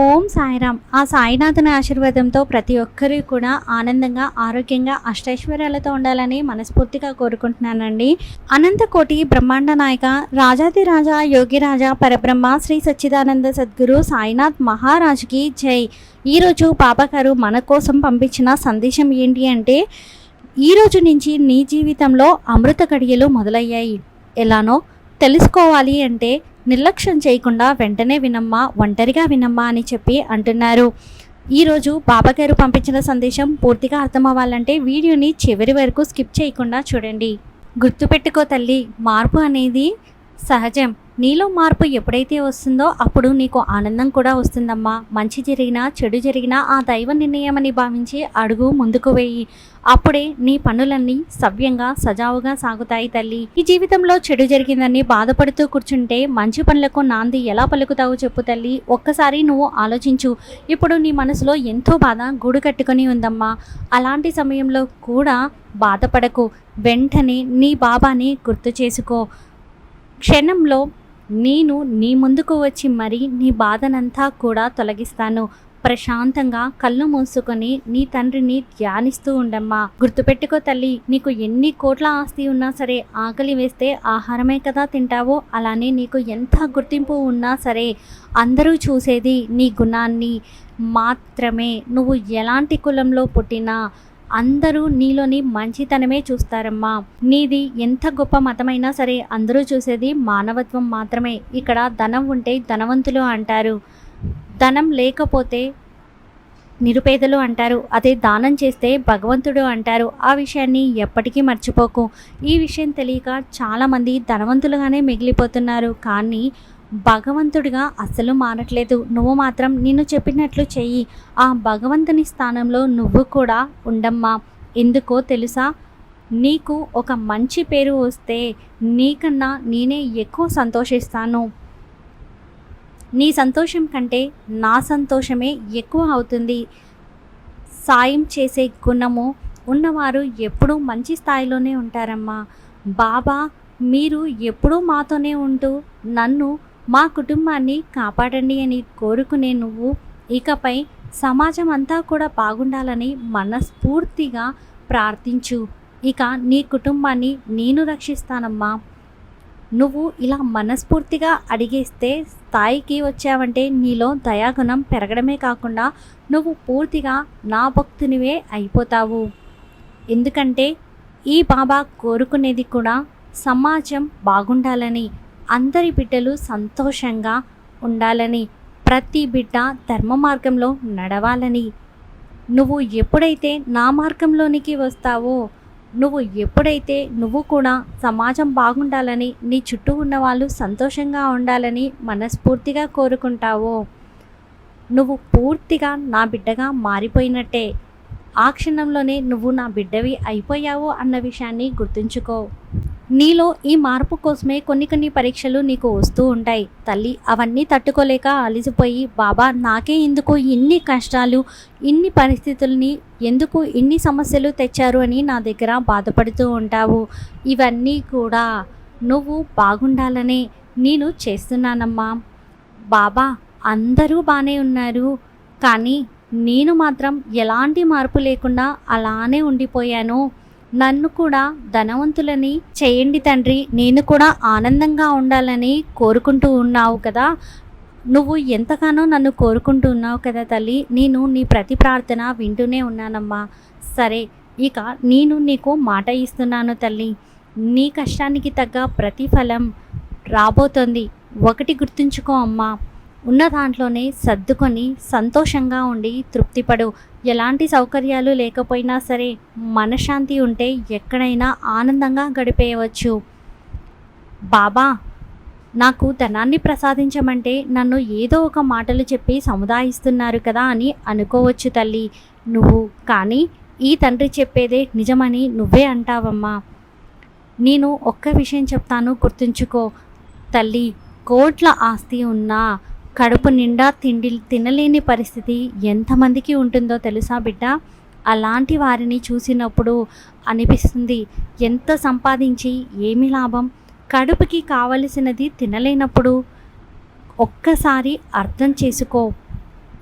ఓం సాయిరామ్. ఆ సాయినాథుని ఆశీర్వాదంతో ప్రతి ఒక్కరూ కూడా ఆనందంగా ఆరోగ్యంగా అష్టైశ్వర్యాలతో ఉండాలని మనస్ఫూర్తిగా కోరుకుంటున్నానండి. అనంతకోటి బ్రహ్మాండ నాయక రాజాదిరాజా యోగిరాజా పరబ్రహ్మ శ్రీ సచ్చిదానంద సద్గురు సాయినాథ్ మహారాజుకి జై. ఈరోజు బాబాగారు మన కోసం పంపించిన సందేశం ఏంటి అంటే ఈరోజు నుంచి నీ జీవితంలో అమృత గడియలు మొదలయ్యాయి. ఎలానో తెలుసుకోవాలి అంటే నిర్లక్ష్యం చేయకుండా వెంటనే వినమ్మా ఒంటరిగా వినమ్మా అని చెప్పి అంటున్నారు. ఈరోజు బాబాగారు పంపించిన సందేశం పూర్తిగా అర్థమవ్వాలంటే వీడియోని చివరి వరకు స్కిప్ చేయకుండా చూడండి. గుర్తుపెట్టుకో తల్లి మార్పు అనేది సహజం. నీలో మార్పు ఎప్పుడైతే వస్తుందో అప్పుడు నీకు ఆనందం కూడా వస్తుందమ్మా. మంచి జరిగినా చెడు జరిగినా ఆ దైవ నిర్ణయమని భావించి అడుగు ముందుకు వేయి. అప్పుడే నీ పనులన్నీ సవ్యంగా సజావుగా సాగుతాయి తల్లి. ఈ జీవితంలో చెడు జరిగిందని బాధపడుతూ కూర్చుంటే మంచి పనులకు నాంది ఎలా పలుకుతావు చెప్పు తల్లి. ఒక్కసారి నువ్వు ఆలోచించు. ఇప్పుడు నీ మనసులో ఎంతో బాధ గూడు కట్టుకొని ఉందమ్మా. అలాంటి సమయంలో కూడా బాధపడకు. వెంటనే నీ బాబాని గుర్తు చేసుకో. క్షణంలో నేను నీ ముందుకు వచ్చి మరి నీ బాధనంతా కూడా తొలగిస్తాను. ప్రశాంతంగా కళ్ళు మూసుకొని నీ తండ్రిని ధ్యానిస్తూ ఉండమ్మా. గుర్తుపెట్టుకో తల్లి నీకు ఎన్ని కోట్ల ఆస్తి ఉన్నా సరే ఆకలి వేస్తే ఆహారమే కదా తింటావో? అలానే నీకు ఎంత గుర్తింపు ఉన్నా సరే అందరూ చూసేది నీ గుణాన్ని మాత్రమే. నువ్వు ఎలాంటి కులంలో పుట్టినా అందరూ నీలోని మంచితనమే చూస్తారమ్మా. నీది ఎంత గొప్ప మతమైనా సరే అందరూ చూసేది మానవత్వం మాత్రమే. ఇక్కడ ధనం ఉంటే ధనవంతులు అంటారు. ధనం లేకపోతే నిరుపేదలు అంటారు. అదే దానం చేస్తే భగవంతుడు అంటారు. ఆ విషయాన్ని ఎప్పటికీ మర్చిపోకు. ఈ విషయం తెలియక చాలామంది ధనవంతులుగానే మిగిలిపోతున్నారు. కానీ భగవంతుడిగా అస్సలు మారట్లేదు. నువ్వు మాత్రం నిన్ను చెప్పినట్లు చెయ్యి. ఆ భగవంతుని స్థానంలో నువ్వు కూడా ఉండమ్మా. ఎందుకో తెలుసా? నీకు ఒక మంచి పేరు వస్తే నీకన్నా నేనే ఎక్కువ సంతోషిస్తాను. నీ సంతోషం కంటే నా సంతోషమే ఎక్కువ అవుతుంది. సాయం చేసే గుణము ఉన్నవారు ఎప్పుడూ మంచి స్థాయిలోనే ఉంటారమ్మా. బాబా మీరు ఎప్పుడూ మాతోనే ఉంటూ నన్ను మా కుటుంబాన్ని కాపాడండి అని కోరుకునే నువ్వు ఇకపై సమాజం అంతా కూడా బాగుండాలని మనస్ఫూర్తిగా ప్రార్థించు. ఇక నీ కుటుంబాన్ని నేను రక్షిస్తానమ్మా. నువ్వు ఇలా మనస్ఫూర్తిగా అడిగేస్తే స్థాయికి వచ్చావంటే నీలో దయాగుణం పెరగడమే కాకుండా నువ్వు పూర్తిగా నా భక్తునివే అయిపోతావు. ఎందుకంటే ఈ బాబా కోరుకునేది కూడా సమాజం బాగుండాలని అందరి బిడ్డలు సంతోషంగా ఉండాలని ప్రతి బిడ్డ ధర్మ మార్గంలో నడవాలని. నువ్వు ఎప్పుడైతే నా మార్గంలోనికి వస్తావో నువ్వు ఎప్పుడైతే నువ్వు కూడా సమాజం బాగుండాలని నీ చుట్టూ ఉన్న వాళ్ళు సంతోషంగా ఉండాలని మనస్ఫూర్తిగా కోరుకుంటావో నువ్వు పూర్తిగా నా బిడ్డగా మారిపోయినట్టే. ఆ క్షణంలోనే నువ్వు నా బిడ్డవి అయిపోయావు అన్న విషయాన్ని గుర్తుంచుకో. నీలో ఈ మార్పు కోసమే కొన్ని కొన్ని పరీక్షలు నీకు వస్తూ ఉంటాయి. తల్లి అవన్నీ తట్టుకోలేక అలిసిపోయి బాబా నాకే ఎందుకు ఇన్ని కష్టాలు ఇన్ని పరిస్థితుల్ని ఎందుకు ఇన్ని సమస్యలు తెచ్చారు అని నా దగ్గర బాధపడుతూ ఉంటావు. ఇవన్నీ కూడా నువ్వు బాగుండాలనే నేను చేస్తున్నానమ్మా. బాబా అందరూ బాగానే ఉన్నారు. కానీ నేను మాత్రం ఎలాంటి మార్పు లేకుండా అలానే ఉండిపోయాను. నన్ను కూడా ధనవంతులని చేయండి తండ్రి. నేను కూడా ఆనందంగా ఉండాలని కోరుకుంటూ ఉన్నావు కదా. నువ్వు ఎంతగానో నన్ను కోరుకుంటూ ఉన్నావు కదా తల్లి. నేను నీ ప్రతి ప్రార్థన వింటూనే ఉన్నానమ్మా. సరే ఇక నేను నీకు మాట ఇస్తున్నాను తల్లి. నీ కష్టానికి తగ్గ ప్రతిఫలం రాబోతోంది. ఒకటి గుర్తుంచుకో అమ్మా. ఉన్న దాంట్లోనే సర్దుకొని సంతోషంగా ఉండి తృప్తిపడు. ఎలాంటి సౌకర్యాలు లేకపోయినా సరే మనశ్శాంతి ఉంటే ఎక్కడైనా ఆనందంగా గడిపేయవచ్చు. బాబా నాకు ధనాన్ని ప్రసాదించమంటే నన్ను ఏదో ఒక మాటలు చెప్పి సముదాయిస్తున్నారు కదా అని అనుకోవచ్చు తల్లి. నువ్వు కానీ ఈ తండ్రి చెప్పేదే నిజమని నువ్వే అంటావమ్మా. నేను ఒక్క విషయం చెప్తాను గుర్తుంచుకో. తల్లి కోట్ల ఆస్తి ఉన్నా కడుపు నిండా తిండి తినలేని పరిస్థితి ఎంతమందికి ఉంటుందో తెలుసా బిడ్డ? అలాంటి వారిని చూసినప్పుడు అనిపిస్తుంది ఎంత సంపాదించి ఏమి లాభం? కడుపుకి కావలసినది తినలేనప్పుడు ఒక్కసారి అర్థం చేసుకో.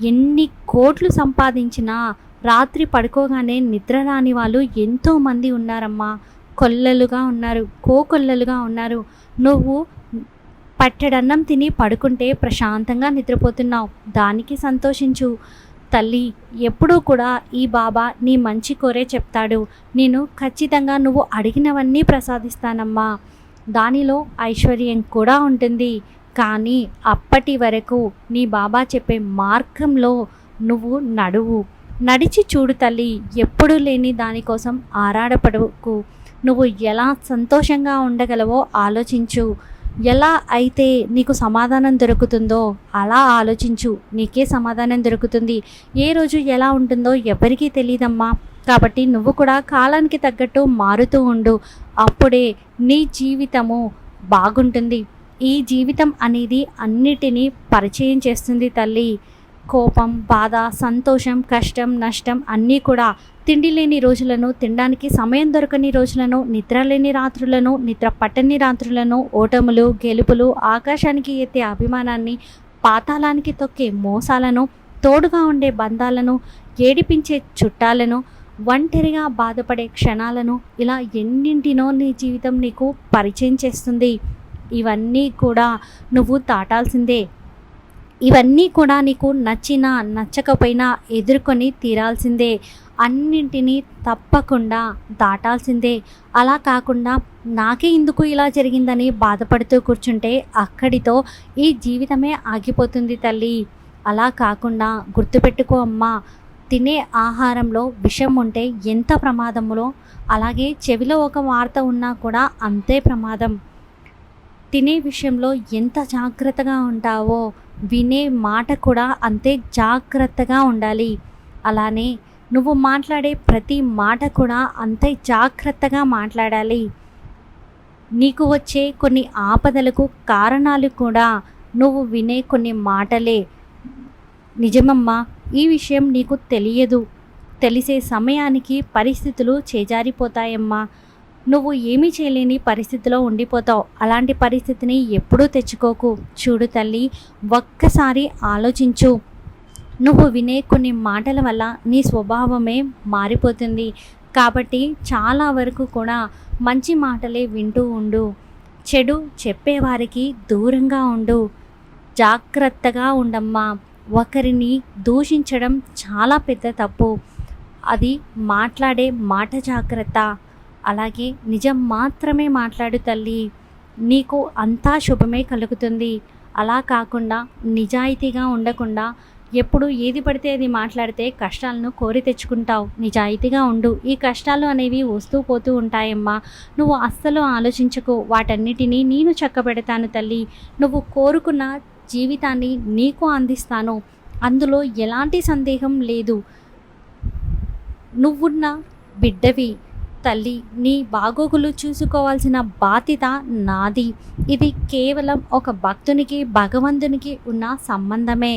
ఎన్ని కోట్లు సంపాదించినా రాత్రి పడుకోగానే నిద్ర రాని వాళ్ళు ఎంతోమంది ఉన్నారమ్మా. కొల్లలుగా ఉన్నారు కోకొల్లలుగా ఉన్నారు. నువ్వు పట్టెడన్నం తిని పడుకుంటే ప్రశాంతంగా నిద్రపోతున్నావు. దానికి సంతోషించు. తల్లి ఎప్పుడూ కూడా ఈ బాబా నీ మంచి కోరే చెప్తాడు. నేను ఖచ్చితంగా నువ్వు అడిగినవన్నీ ప్రసాదిస్తానమ్మా. దానిలో ఐశ్వర్యం కూడా ఉంటుంది. కానీ అప్పటి వరకు నీ బాబా చెప్పే మార్గంలో నువ్వు నడువు. నడిచి చూడు తల్లి ఎప్పుడూ లేని దానికోసం ఆరాడపడకు. నువ్వు ఎలా సంతోషంగా ఉండగలవో ఆలోచించు. ఎలా అయితే నీకు సమాధానం దొరుకుతుందో అలా ఆలోచించు. నీకే సమాధానం దొరుకుతుంది. ఏ రోజు ఎలా ఉంటుందో ఎవరికీ తెలియదమ్మా కాబట్టి నువ్వు కూడా కాలానికి తగ్గట్టు మారుతూ ఉండు. అప్పుడే నీ జీవితము బాగుంటుంది. ఈ జీవితం అనేది అన్నిటినీ పరిచయం చేస్తుంది తల్లి. కోపం బాధ సంతోషం కష్టం నష్టం అన్నీ కూడా తిండి లేని రోజులను తినడానికి సమయం దొరకని రోజులను నిద్ర లేని రాత్రులను నిద్ర పట్టని రాత్రులను ఓటములు గెలుపులు ఆకాశానికి ఎత్తే అభిమానాన్ని పాతాళానికి తొక్కే మోసాలను తోడుగా ఉండే బంధాలను ఏడిపించే చుట్టాలను ఒంటరిగా బాధపడే క్షణాలను ఇలా ఎన్నింటినో నీ జీవితం నీకు పరిచయం చేస్తుంది. ఇవన్నీ కూడా నువ్వు దాటాల్సిందే. ఇవన్నీ కూడా నీకు నచ్చినా నచ్చకపోయినా ఎదుర్కొని తీరాల్సిందే. అన్నింటినీ తప్పకుండా దాటాల్సిందే. అలా కాకుండా నాకే ఎందుకు ఇలా జరిగిందని బాధపడుతూ కూర్చుంటే అక్కడితో ఈ జీవితమే ఆగిపోతుంది తల్లి. అలా కాకుండా గుర్తుపెట్టుకో అమ్మా తినే ఆహారంలో విషం ఉంటే ఎంత ప్రమాదములో? అలాగే చెవిలో ఒక వార్త ఉన్నా కూడా అంతే ప్రమాదం. తినే విషయంలో ఎంత జాగ్రత్తగా ఉంటావో వినే మాట కూడా అంతే జాగ్రత్తగా ఉండాలి. అలానే నువ్వు మాట్లాడే ప్రతి మాట కూడా అంతే జాగ్రత్తగా మాట్లాడాలి. నీకు వచ్చే కొన్ని ఆపదలకు కారణాలు కూడా నువ్వు వినే కొన్ని మాటలే. నిజమమ్మా ఈ విషయం నీకు తెలియదు. తెలిసే సమయానికి పరిస్థితులు చేజారిపోతాయమ్మా. నువ్వు ఏమీ చేయలేని పరిస్థితిలో ఉండిపోతావు. అలాంటి పరిస్థితిని ఎప్పుడూ తెచ్చుకోకు. చూడు తల్లి ఒక్కసారి ఆలోచించు. నువ్వు వినే కొన్ని మాటల వల్ల నీ స్వభావమే మారిపోతుంది. కాబట్టి చాలా వరకు కూడా మంచి మాటలే వింటూ ఉండు. చెడు చెప్పేవారికి దూరంగా ఉండు. జాగ్రత్తగా ఉండమ్మా. ఒకరిని దూషించడం చాలా పెద్ద తప్పు. అది మాట్లాడే మాట జాగ్రత్త. అలాగే నిజం మాత్రమే మాట్లాడు తల్లి. నీకు అంతా శుభమే కలుగుతుంది. అలా కాకుండా నిజాయితీగా ఉండకుండా ఎప్పుడు ఏది పడితే అది మాట్లాడితే కష్టాలను కోరి తెచ్చుకుంటావు. నిజాయితీగా ఉండు. ఈ కష్టాలు అనేవి వస్తూ పోతూ ఉంటాయమ్మా. నువ్వు అస్సలు ఆలోచించకు. వాటన్నిటినీ నేను చక్కబెడతాను తల్లి. నువ్వు కోరుకున్న జీవితాన్ని నీకు అందిస్తాను. అందులో ఎలాంటి సందేహం లేదు. నువ్వున్న బిడ్డవి. తల్లి నీ బాగోగులు చూసుకోవాల్సిన బాధ్యత నాది. ఇది కేవలం ఒక భక్తునికి భగవంతునికి ఉన్న సంబంధమే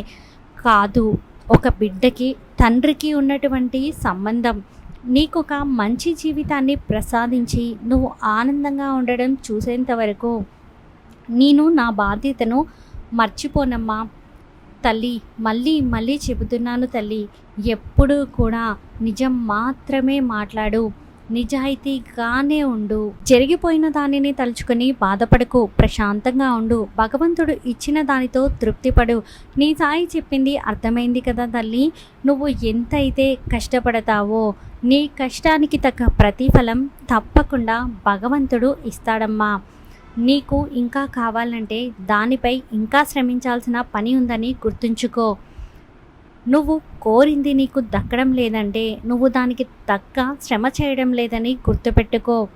కాదు. ఒక బిడ్డకి తండ్రికి ఉన్నటువంటి సంబంధం. నీకు ఒక మంచి జీవితాన్ని ప్రసాదించి నువ్వు ఆనందంగా ఉండడం చూసేంత వరకు నేను నా బాధ్యతను మర్చిపోనమ్మా. తల్లి మళ్ళీ మళ్ళీ చెబుతున్నాను తల్లి ఎప్పుడూ కూడా నిజం మాత్రమే మాట్లాడు. నిజాయితీగానే ఉండు. జరిగిపోయిన దానిని తలుచుకుని బాధపడకు. ప్రశాంతంగా ఉండు. భగవంతుడు ఇచ్చిన దానితో తృప్తిపడు. నీ సాయి చెప్పింది అర్థమైంది కదా తల్లి? నువ్వు ఎంతైతే కష్టపడతావో నీ కష్టానికి తగ్గ ప్రతిఫలం తప్పకుండా భగవంతుడు ఇస్తాడమ్మా. నీకు ఇంకా కావాలంటే దానిపై ఇంకా శ్రమించాల్సిన పని ఉందని గుర్తుంచుకో. నువ్వు కోరింది నీకు దక్కడం లేదంటే నువ్వు దానికి తగ్గ శ్రమ చేయడం లేదని గుర్తుపెట్టుకో.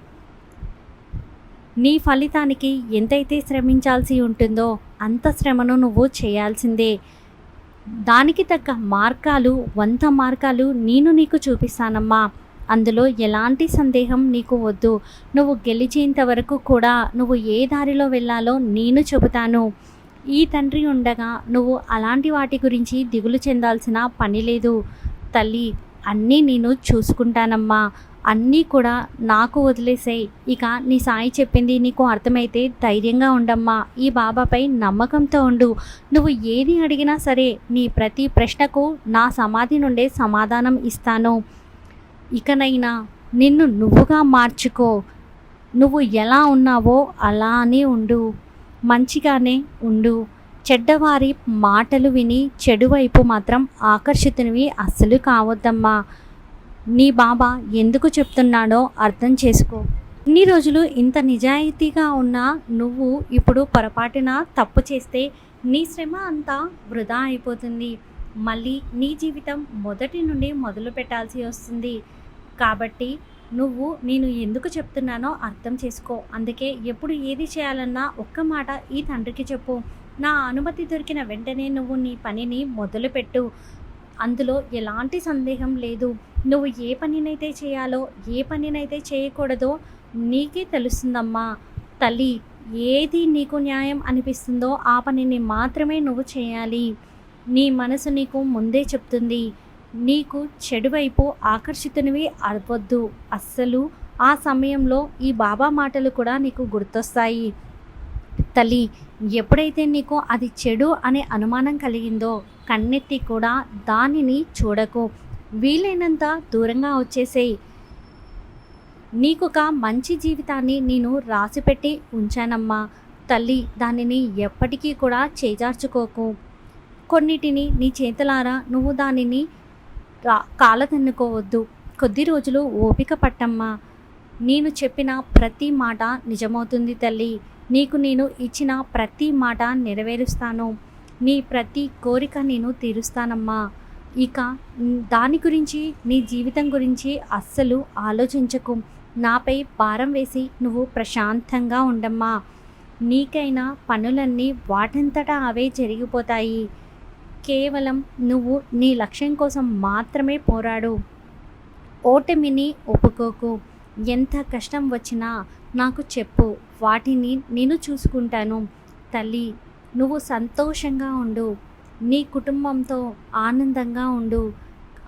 నీ ఫలితానికి ఎంతైతే శ్రమించాల్సి ఉంటుందో అంత శ్రమను నువ్వు చేయాల్సిందే. దానికి తగ్గ మార్గాలు వంద మార్గాలు నేను నీకు చూపిస్తానమ్మా. అందులో ఎలాంటి సందేహం నీకు వద్దు. నువ్వు గెలిచేంత వరకు కూడా నువ్వు ఏ దారిలో వెళ్ళాలో నేను చెబుతాను. ఈ తండ్రి ఉండగా నువ్వు అలాంటి వాటి గురించి దిగులు చెందాల్సిన పని లేదు. తల్లి అన్నీ నేను చూసుకుంటానమ్మా. అన్నీ కూడా నాకు వదిలేసాయి. ఇక నీ సాయి చెప్పింది నీకు అర్థమైతే ధైర్యంగా ఉండమ్మా. ఈ బాబాపై నమ్మకంతో ఉండు. నువ్వు ఏది అడిగినా సరే నీ ప్రతి ప్రశ్నకు నా సమాధి నుండే సమాధానం ఇస్తాను. ఇకనైనా నిన్ను నువ్వుగా మార్చుకో. నువ్వు ఎలా ఉన్నావో అలానే ఉండు. మంచిగానే ఉండు. చెడ్డవారి మాటలు విని చెడువైపు మాత్రం ఆకర్షితునివి అస్సలు కావద్దమ్మా. నీ బాబా ఎందుకు చెప్తున్నాడో అర్థం చేసుకో. ఇన్ని రోజులు ఇంత నిజాయితీగా ఉన్న నువ్వు ఇప్పుడు పొరపాటున తప్పు చేస్తే నీ శ్రమ అంతా వృధా అయిపోతుంది. మళ్ళీ నీ జీవితం మొదటి నుండి మొదలు పెట్టాల్సి వస్తుంది. కాబట్టి నువ్వు నేను ఎందుకు చెప్తున్నానో అర్థం చేసుకో. అందుకే ఎప్పుడు ఏది చేయాలన్నా ఒక్క మాట ఈ తండ్రికి చెప్పు. నా అనుమతి దొరికిన వెంటనే నువ్వు నీ పనిని మొదలుపెట్టు. అందులో ఎలాంటి సందేహం లేదు. నువ్వు ఏ పనినైతే చేయాలో ఏ పనినైతే చేయకూడదో నీకే తెలుస్తుందమ్మా. తల్లి ఏది నీకు న్యాయం అనిపిస్తుందో ఆ పనిని మాత్రమే నువ్వు చేయాలి. నీ మనసు నీకు ముందే చెప్తుంది. నీకు చెడువైపు ఆకర్షితునివి అవ్వద్దు అస్సలు ఆ సమయంలో ఈ బాబా మాటలు కూడా నీకు గుర్తొస్తాయి. తల్లి ఎప్పుడైతే నీకు అది చెడు అనే అనుమానం కలిగిందో కన్నెత్తి కూడా దానిని చూడకు. వీలైనంత దూరంగా వచ్చేసేయి. నీకొక మంచి జీవితాన్ని నేను రాసిపెట్టి ఉంచానమ్మా. తల్లి దానిని ఎప్పటికీ కూడా చేజార్చుకోకు. కొన్నిటిని నీ చేతులారా నువ్వు దానిని కాలదన్నుకోవద్దు. కొద్ది రోజులు ఓపిక పట్టమ్మా. నేను చెప్పిన ప్రతి మాట నిజమవుతుంది తల్లి. నీకు నేను ఇచ్చిన ప్రతి మాట నెరవేరుస్తాను. నీ ప్రతి కోరిక నేను తీరుస్తానమ్మా. ఇక దాని గురించి నీ జీవితం గురించి అస్సలు ఆలోచించకు. నాపై భారం వేసి నువ్వు ప్రశాంతంగా ఉండమ్మా. నీకైనా పనులన్నీ వాటంతటా అవే జరిగిపోతాయి. కేవలం నువ్వు నీ లక్ష్యం కోసం మాత్రమే పోరాడు. ఓటమిని ఒప్పుకోకు. ఎంత కష్టం వచ్చినా నాకు చెప్పు. వాటిని నేను చూసుకుంటాను. తల్లి నువ్వు సంతోషంగా ఉండు. నీ కుటుంబంతో ఆనందంగా ఉండు.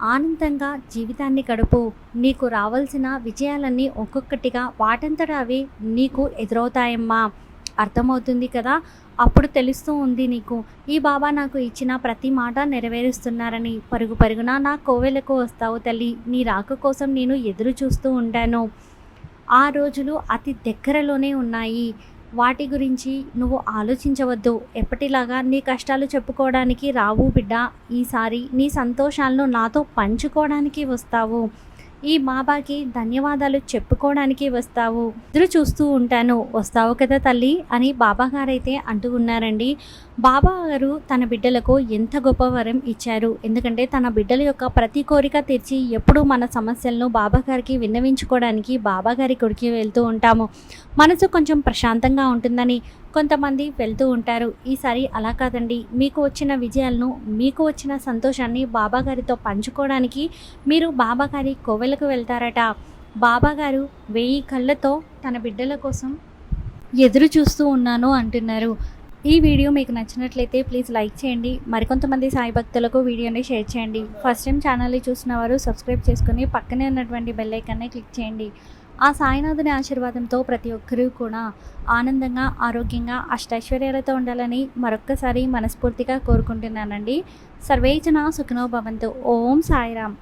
ఆనందంగా జీవితాన్ని గడుపు. నీకు రావాల్సిన విజయాలన్నీ ఒక్కొక్కటిగా వాటంతట అవి నీకు ఎదురవుతాయమ్మా. అర్థమవుతుంది కదా? అప్పుడు తెలుస్తూ ఉంది నీకు. ఈ బాబా నాకు ఇచ్చిన ప్రతి మాట నెరవేరుస్తున్నారని. పరుగు పరుగున నా కోవెలకు వస్తావు తల్లి. నీ రాక కోసం నేను ఎదురు చూస్తూ ఉంటాను ఆ రోజులు అతి దగ్గరలోనే ఉన్నాయి. వాటి గురించి నువ్వు ఆలోచించవద్దు. ఎప్పటిలాగా నీ కష్టాలు చెప్పుకోవడానికి రావు బిడ్డ. ఈసారి నీ సంతోషాలను నాతో పంచుకోవడానికి వస్తావు. ఈ బాబాకి ధన్యవాదాలు చెప్పుకోవడానికి వస్తావు. ఎదురు చూస్తూ ఉంటాను. వస్తావు కదా తల్లి? అని బాబా గారైతే అంటూ ఉన్నారండి. బాబా గారు తన బిడ్డలకు ఎంత గొప్ప వరం ఇచ్చారు. ఎందుకంటే తన బిడ్డల యొక్క ప్రతి కోరిక తీర్చి ఎప్పుడూ మన సమస్యలను బాబా గారికి విన్నవించుకోవడానికి బాబా గారి వెళ్తూ ఉంటాము. మనసు కొంచెం ప్రశాంతంగా ఉంటుందని కొంతమంది వెళ్తూ ఉంటారు. ఈసారి అలా కాదండి. మీకు వచ్చిన విజయాలను మీకు వచ్చిన సంతోషాన్ని బాబాగారితో పంచుకోవడానికి మీరు బాబాగారి కోవెలకు వెళ్తారట. బాబాగారు వెయ్యి కళ్ళతో తన బిడ్డల కోసం ఎదురు చూస్తూ ఉన్నాను అంటున్నారు. ఈ వీడియో మీకు నచ్చినట్లయితే ప్లీజ్ లైక్ చేయండి. మరికొంతమంది సాయి భక్తులకు వీడియోని షేర్ చేయండి. ఫస్ట్ టైం ఛానల్ని చూసిన వారు సబ్స్క్రైబ్ చేసుకుని పక్కనే ఉన్నటువంటి బెల్ ఐకాన్ని క్లిక్ చేయండి. ఆ సాయినాథుని ఆశీర్వాదంతో ప్రతి ఒక్కరూ కూడా ఆనందంగా ఆరోగ్యంగా అష్టైశ్వర్యాలతో ఉండాలని మరొక్కసారి మనస్ఫూర్తిగా కోరుకుంటున్నానండి. సర్వేచన సుఖనో భవంతు. ఓం సాయిరామ్.